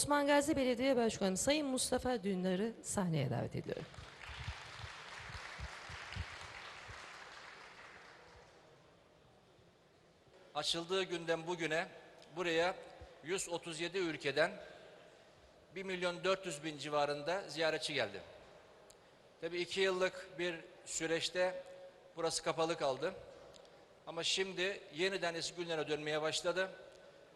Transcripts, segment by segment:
Osman Gazi Belediye Başkanı Sayın Mustafa Dündar'ı sahneye davet ediyorum. Açıldığı günden bugüne buraya 137 ülkeden 1 milyon 400 bin civarında ziyaretçi geldi. Tabii iki yıllık bir süreçte burası kapalı kaldı. Ama şimdi yeniden eski günlere dönmeye başladı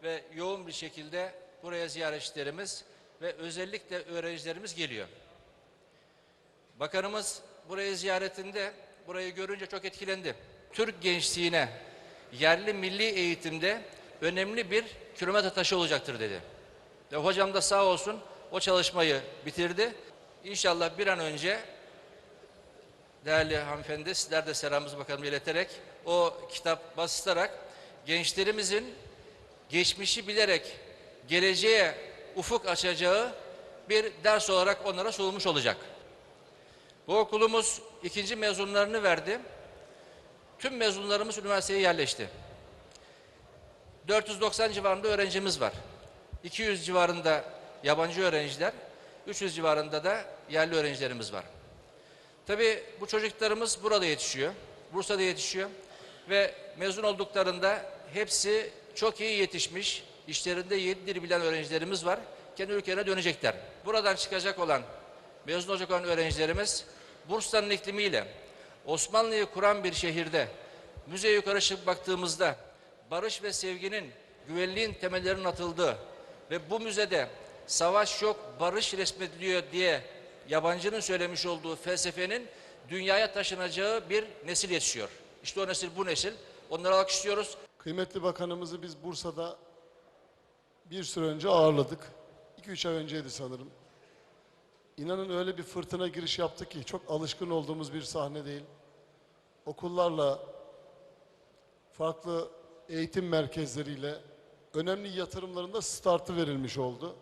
ve yoğun bir şekilde buraya ziyaretçilerimiz ve özellikle öğrencilerimiz geliyor. Bakanımız burayı ziyaretinde burayı görünce çok etkilendi. Türk gençliğine yerli milli eğitimde önemli bir kilometre taşı olacaktır dedi. Ve hocam da sağ olsun o çalışmayı bitirdi. İnşallah bir an önce değerli hanımefendi sizler de selamımızı bakalım ileterek o kitap basılarak gençlerimizin geçmişi bilerek geleceğe ufuk açacağı bir ders olarak onlara sunulmuş olacak. Bu okulumuz ikinci mezunlarını verdi. Tüm mezunlarımız üniversiteye yerleşti. 490 civarında öğrencimiz var. 200 civarında yabancı öğrenciler, 300 civarında da yerli öğrencilerimiz var. Tabii bu çocuklarımız burada yetişiyor. Bursa'da yetişiyor. Ve mezun olduklarında hepsi çok iyi yetişmiş, işlerinde yedi bilen öğrencilerimiz var. Kendi ülkelerine dönecekler. Buradan çıkacak olan, mezun olacak olan öğrencilerimiz Bursa'nın iklimiyle Osmanlı'yı kuran bir şehirde müzeye yukarı çıkıp baktığımızda barış ve sevginin, güvenliğin temellerinin atıldığı ve bu müzede savaş yok, barış resmediliyor diye yabancının söylemiş olduğu felsefenin dünyaya taşınacağı bir nesil yetişiyor. İşte o nesil bu nesil. Onları alkışlıyoruz. Kıymetli bakanımızı biz Bursa'da bir süre önce ağırladık. 2-3 ay önceydi sanırım. İnanın öyle bir fırtına giriş yaptı ki çok alışkın olduğumuz bir sahne değil. Okullarla, farklı eğitim merkezleriyle önemli yatırımlarında startı verilmiş oldu.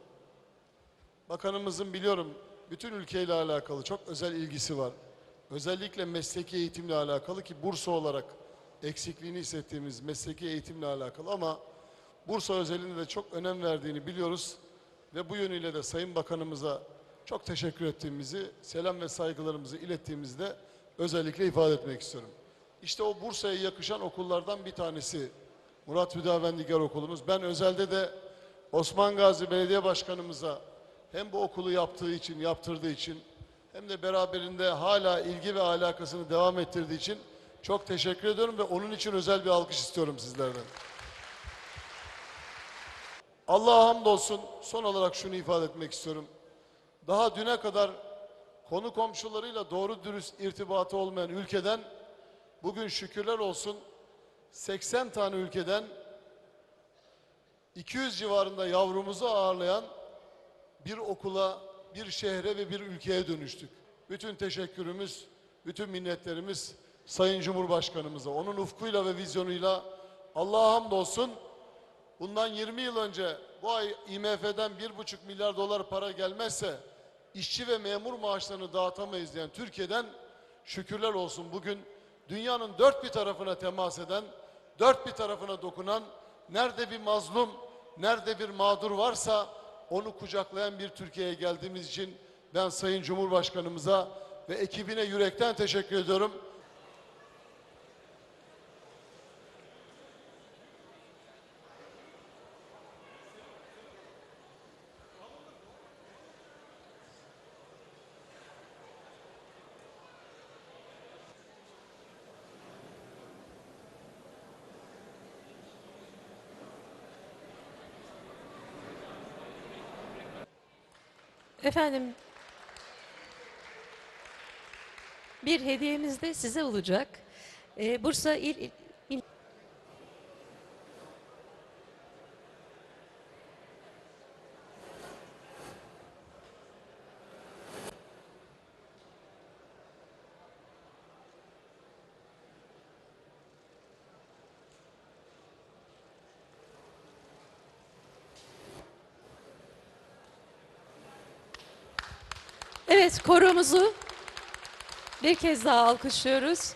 Bakanımızın biliyorum bütün ülkeyle alakalı çok özel ilgisi var. Özellikle mesleki eğitimle alakalı ki Bursa olarak eksikliğini hissettiğimiz mesleki eğitimle alakalı ama Bursa özelinde de çok önem verdiğini biliyoruz ve bu yönüyle de Sayın Bakanımıza çok teşekkür ettiğimizi, selam ve saygılarımızı ilettiğimizi de özellikle ifade etmek istiyorum. İşte o Bursa'ya yakışan okullardan bir tanesi Murat Hüdavendigar Okulumuz. Ben özelde de Osman Gazi Belediye Başkanımıza hem bu okulu yaptığı için, yaptırdığı için hem de beraberinde hala ilgi ve alakasını devam ettirdiği için çok teşekkür ediyorum ve onun için özel bir alkış istiyorum sizlerden. Allah'a hamdolsun son olarak şunu ifade etmek istiyorum. Daha düne kadar konu komşularıyla doğru dürüst irtibatı olmayan ülkeden bugün şükürler olsun 80 tane ülkeden 200 civarında yavrumuzu ağırlayan bir okula, bir şehre ve bir ülkeye dönüştük. Bütün teşekkürümüz, bütün minnetlerimiz Sayın Cumhurbaşkanımıza. Onun ufkuyla ve vizyonuyla Allah'a hamdolsun bundan 20 yıl önce bu ay IMF'den 1,5 milyar dolar para gelmezse işçi ve memur maaşlarını dağıtamayız diyen Türkiye'den şükürler olsun bugün dünyanın dört bir tarafına temas eden, dört bir tarafına dokunan, nerede bir mazlum, nerede bir mağdur varsa onu kucaklayan bir Türkiye'ye geldiğimiz için ben Sayın Cumhurbaşkanımıza ve ekibine yürekten teşekkür ediyorum. Efendim, bir hediyemiz de size olacak. Ee, Bursa İl, İl Evet, koromuzu bir kez daha alkışlıyoruz.